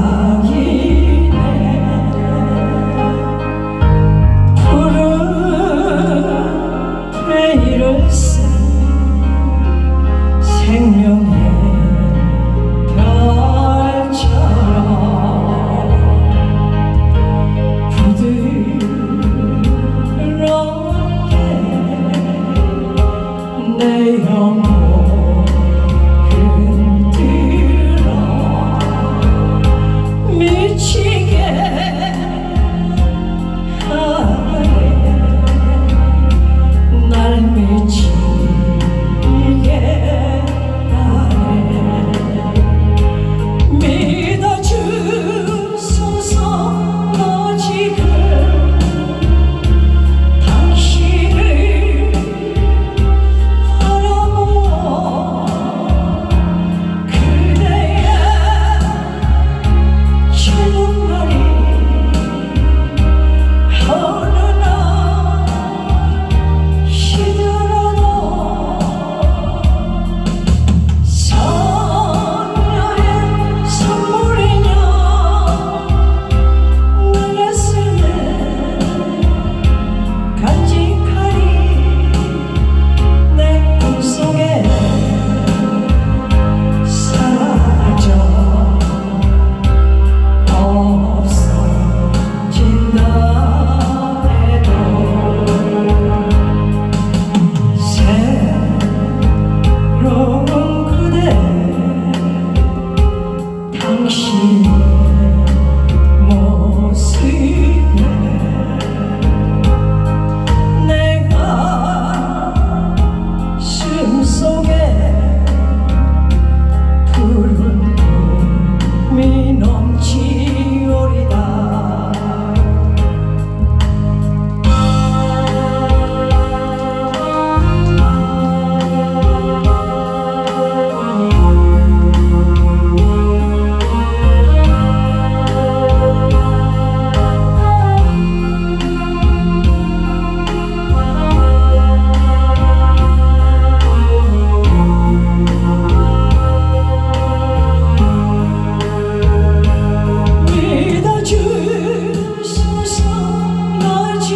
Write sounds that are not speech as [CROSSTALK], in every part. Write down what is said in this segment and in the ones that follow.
Oh.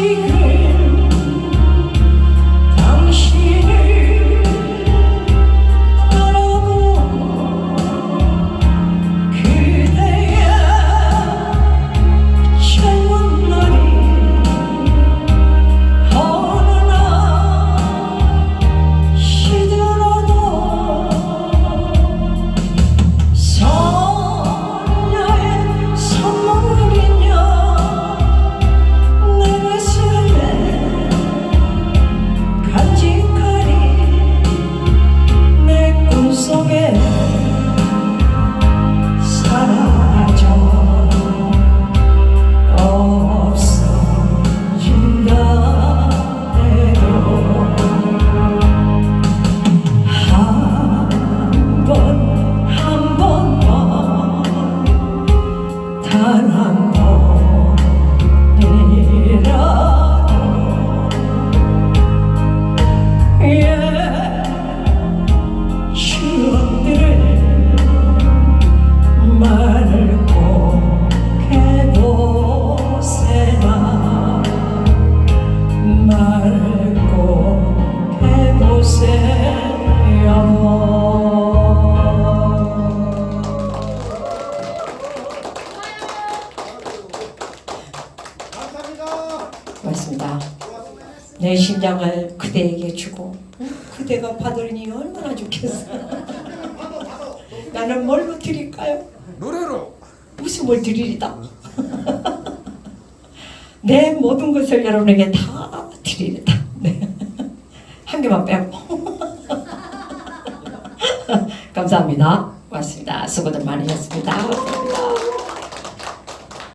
she 받았습니다. 내 심장을 그대에게 주고 그대가 받으니 얼마나 좋겠어. [LAUGHS] 나는 뭘로 드릴까요? 노래로. 웃음을 드리리다. [LAUGHS] 내 모든 것을 여러분에게 다 드리리다. 네. [LAUGHS] 한 개만 빼고. 감사합니다. 고맙습니다. 수고들 많으셨습니다.